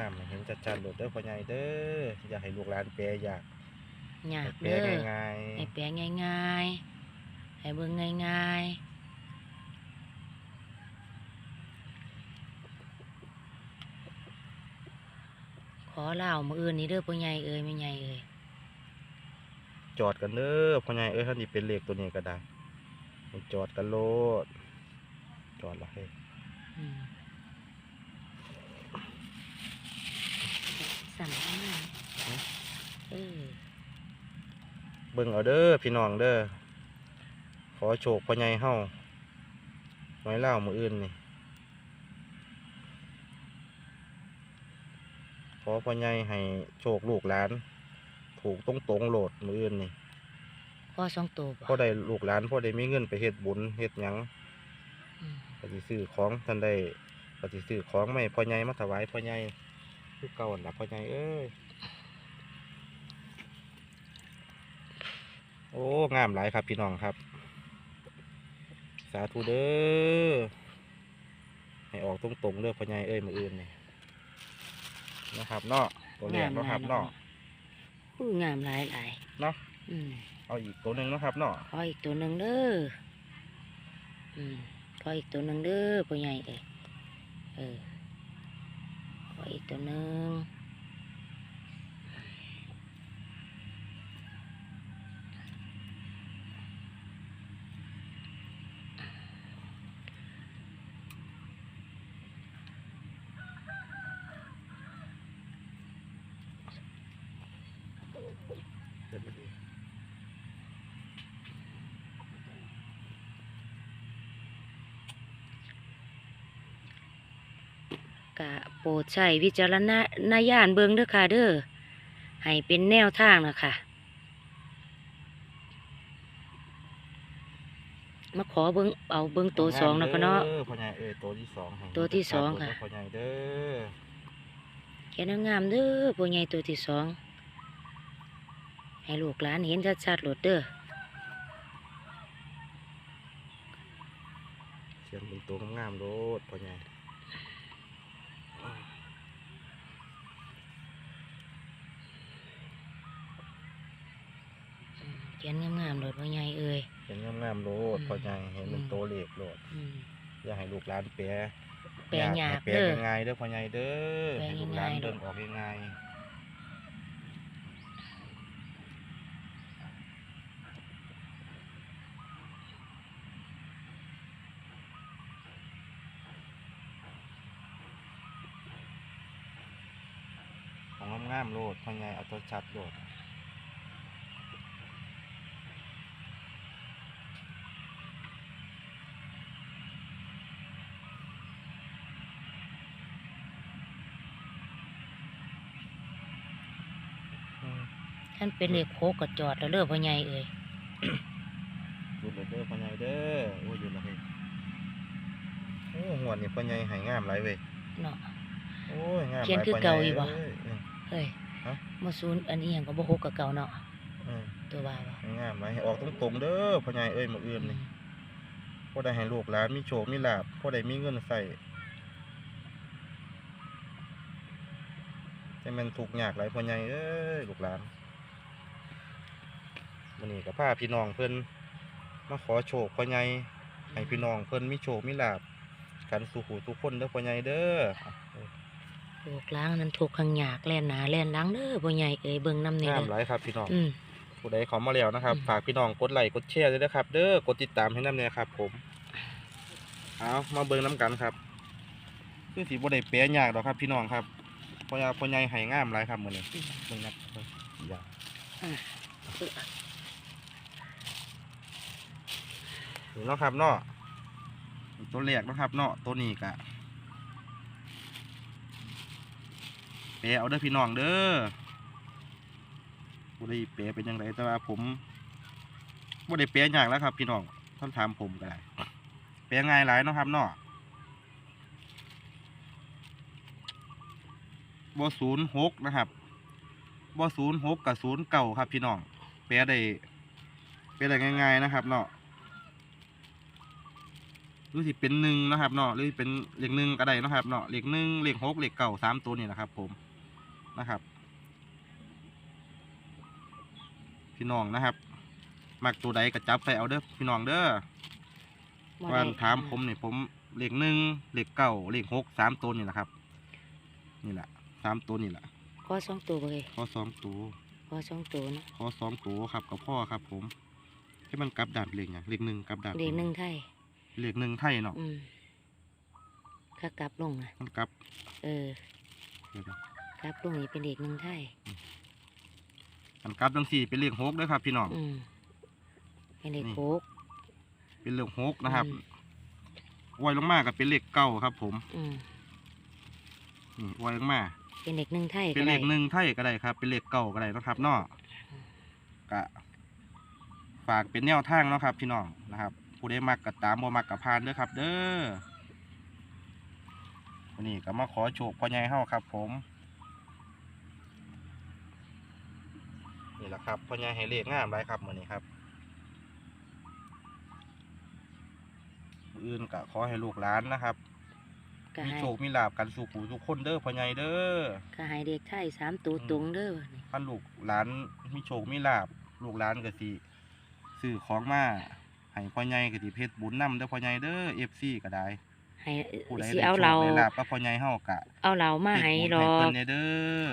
ามๆเห็นจัดๆโดดเด้อพ่อใหญ่เด้ออยากให้ลูกหลานแปลอยากยากแปลเด้อง่ายให้แปลง่ายๆให้เบิ่งง่ายๆขอเล่ามืออื่นนี้เด้อพ่อใหญ่เอ้ยแม่ใหญ่เอ้ยๆจอดกันเด้อพ่อใหญ่เอ้ยท่านนี่เป็นเลขตัวนี้ก็ได้ให้จอดกันโลดจอดละเฮ้ย อืมสั่นมากเออ เบิ่งเอาเด้อพี่น้องเด้อขอโชคพ่อใหญ่เฮาไว้เล่ามืออื่นนี่ขอพ่อใหญ่ให้โชคลูกหลาน ถูกตรงตรงๆโหลดมืออื่นนี่พ่อสองตัวบ่พอได้ลูกหลานพอได้มีเงินไปเฮ็ดบุญเฮ็ดหยังอืมก็สิซื้อของท่านได้ก็สิซื้อของไม่พ่อใหญ่มาถวายพ่อใหญ่คือเก่าหั่นล่ะพ่อใหญ่เอ้ย โอ้งามหลายครับพี่น้องครับ สาธุเด้อให้ออกตรงๆเด้อพ่อใหญ่เอ้ยมื้ออื่นนี่นะครับเนาะตัวแรกเนาะครับเนาะอู้งามหลายหลายเนาะอืมเอาอีกตัวหนึงเนาะครับเนาะขออีกตัวหนึ่งเด้ออืมขออีกตัวหนึ่งเด้อพ่อใหญ่เอ้ยเออขออีกตัวหนึ่ง กะโปรดใช้วิจารณญาณเบิ่งเด้อค่ะเด้อให้เป็นแนวทางนะคะมาขอเบิ่งเอาเบิ่งตัวสองนะพ่อเนาะด้พ่อใหญ่เอ้ยตัวที่สองให้ตัวที่สองค่ะพ่อใหญ่เด้อแค่นงามๆเด้อพ่อใหญ่ตัวที่สอง ให้ลูกหลานเห็นชัดๆโลดเด้อเสียงเป็นตัวงามๆโลดพ่อใหญ่เขียนงามๆโลดพ่อใหญ่เอ้ยเห็นงามๆโลดอืมพ่อใหญ่เห็นเป็นอืมตัวเลขโลดอืมอย่าให้ลูกหลานแปรแปลยากให้แปรเด้อง่ายๆเด้อพ่อใหญ่เด้อแปลให้ลูกหลานง่ายๆเดินออกง่ายๆของงามๆโลดพ่อใหญ่เอาตัวชัดโลดอืมท่านเป็นเลขโคกกระจอดแล้วเด้อพ่อใหญ่เอ้ยหยุดเลยเด้อพ่อใหญ่เด้อโอ้ยหยุดและเฮ้ยโอ้หวดนี่พ่อใหญ่ให้งามหลายเว้ยเนาะโอ้ยงามหลายเขียนคือเก่าอีกบ่พ่ใหญ่ เอ้ยเฮ้ยฮะ มาซูนอันนี้หยังก็บ่ฮกกับเก่าเนาะอืมตัวว่าว่าให้งามหลายให้ออกตรงๆเด้อพ่อใหญ่เอ้ยมื้ออื่นนี่พอได้ให้ลูกหลานมีโชคมีลาภพอได้มีเงินใส่แต่มันทุกข์ยากหลายพ่อใหญ่เอ้ยลูกหลานมื้อนี้ก็พาพี่น้องเพิ่นมาขอโชคพ่อใหญ่ให้พี่น้องเพิ่นมีโชคมีลาภกันสู่หูทุกคนเด้อพ่อใหญ่เด้อ ลูกล้างนั้นถูกขังยากแล่นหนาแล่นหลังเด้อพ่อใหญ่เอ้ยเบิ่งน้ำนี่งามเด้อหลายครับพี่น้องอืม ผู้ใดเขามาแล้วนะครับ อืม ฝากพี่น้องกดไลค์กดแชร์ด้วยนะครับ เด้อกดติดตามให้น้ำเนี่ยครับ ผมเอามาเบิ่งน้ำกันครับคือสีบ่ได้เป๊ะยากดอกครับ พี่น้องครับพ่อใหญ่พ่อใหญ่ให้งามหลายครับมื้อนี้เบิ่งนับเบิ่งอย่านี่เนาะครับเนาะตัวแรกเนาะครับ เนาะตัวนี้กะ เปเอาเด้อพี่น้องเด้อบ่ได้เปเป็นยังไงแต่ว่าผมบ่ได้เปยากแล้วครับ พี่น้องท่านถามผมก็ได้เปะง่ายหลายนะครับเนาะบ่ศูนย์หกนะครับบ่ศูนย์หกกับศูนย์เก่าครับ พี่น้องเปได้เปะได้ง่าย ๆนะครับเนาะรือสิเป็นหนึ่งนะครับเนาะหรือเป็นเลขหนึ่งก็ได้นะครับเนาะเลขหนึ่งเลขหกเลขเก้าสามตัวนี่แหละครับ ผม นะครับ พี่น้องนะครับ มักตัวใดก็จับไปเอาเด้อพี่น้องเด้อบ่ว่าได้ถามผมนี่ผมเลขหนึ่งเลขเก้าเลขหกสามตัวนี่แหละครับ นี่แหละสามตัวนี่แหละขอสองตัวบ่เลยขอสองตัวขอสองตัวนะขอสองตัวครับกับพ่อครับ ผมให้มันกลับด่านเลขอย่างเลขหนึ่งกลับด่านเด็กหนึ่งไทยเลขหนึ่งไทยเนาะอืมถ้ากลับลงนะมันกลับ เออ เดี๋ยวนะกลับลงนี่เป็นเด็กหนึ่งไทยมันกลับจังสี่เป็นเลขหกเด้วยครับ พี่น้อง อืมเป็นเด็กนี่โคกเป็นเลขหกนะครับอืมไวยลงมาก็เป็นเลขเก้าครับ ผมอืมนี่ไวยลงมา เป็นเด็กหนึ่งไทยเป็นก็เลได้ขหนึ่งไทยก็ได้ครับ เป็นเลขเก้าก็ได้นะครับเนาะกะฝากเป็นแนวทางเนาะครับ พี่น้องนะครับ ผู้ใดมักก็ตามบ่มักก็ผ่านเด้อครับ เด้อวันนี้ก็มาขอโชคพ่อใหญ่เฮาครับ ผมนี่แหละ ครับพ่อใหญ่ให้เลขงามไรครับมื้อนี้ครับผู้อื่นก็ขอให้ลูกหลานนะครับ ก็มีให้โชคมีลาบกันสู่ผู้ทุกคนเด้อพ่อใหญ่เด้อก็ให้เด็กไทยสามตัวตรงเด้อนี่คันลูกหลานมีโชคมีลาบลูกหลานก็สิซื้อของมาให้พ่อใหญ่ก็สิเพชรบุญนำเด้อพ่อใหญ่เด้อ FC ก็ได้ให้ผู้ใดสิได้เอาโชเราคได้ลาบก็พ่อใหญ่เฮาก็เอาเรามาให้เฮ็ดดบุญอให้เพิ่กนเนี่ยเด้อ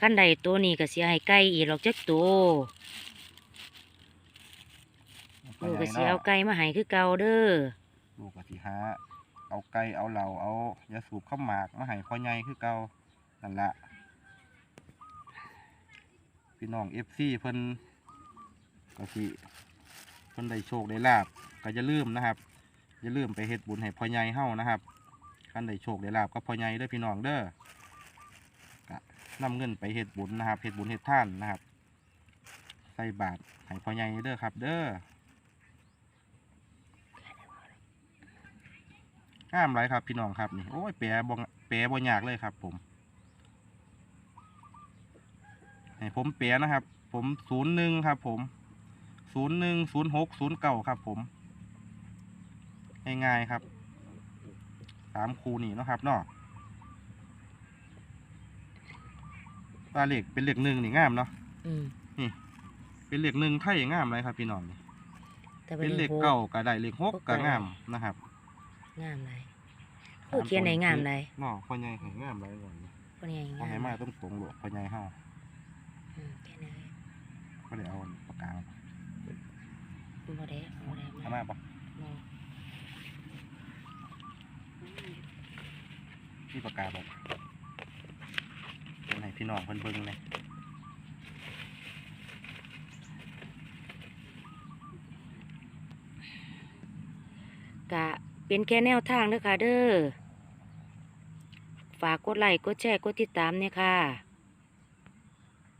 ขั้นใดตัวนี้ก็สิให้ไก่อีกหรอกจักตัวพ่อลูกใหก็ญ่สิเอาเนาะไก่มาให้คือเก่าเด้อลูกก็สิหาเอาไก่เอาเหล้าเอายาสูบข้าวหมากมาให้พ่อใหญ่คือเก่านั่นละพี่น้อง FC เพิ่นก็สิเพิ่นได้โชคได้ลาบก็อย่าลืมนะครับอย่าลืมไปเฮ็ดบุญให้พ่อใหญ่เฮานะครับคันได้โชคได้ลาบกับพ่อใหญ่เด้อพี่น้องเด้อก็ นำเงินไปเฮ็ดบุญนะครับเฮ็ดบุญเฮ็ดท่านนะครับ ใส่บาตรให้พ่อใหญ่เด้อครับ เด้องามไรครับพี่น้องครับนี่โอ้ยแปรบ่งแปรบ่ยากเลยครับ ผมให้ผมแปรนะครับ ผมศูนย์หนึ่งครับ ผมศูนย์หนึ่งศูนย์หกศูนย์เก้าครับ ผมง่ายๆครับสามคูนี่นะครับเนาะ ปลาเหล็กเป็นเหล็กหนึ่งนี่งามเนาะอืมเป็นเหล็กหนึ่งไทยงามเลยครับพี่น้องนี่แต่เป็นเหล็กโเก่าก็ได้เหล็กหกหกก็ก็ได้งามนะครับงามเลยโอ้เขียนไหนงามเลยเนาะพ่อใหญ่ให้งามเลยก่อนนี่คนใหญ่พ่องามให้มาต้องตรงๆโหลดพ่อใหญ่เฮาอืมแค่นั้นก็เลยเอาปากกามาบ่ได้บ่ได้เอามาปะบ่นี่ปากกาบอกเป็นให้ พี่น้องเพิ่นเบิ่งเลยกะเป็นแค่แนวทางเด้อค่ะเด้อ ฝากกดไลค์กดแชร์กดติดตามเนี่ยค่ะ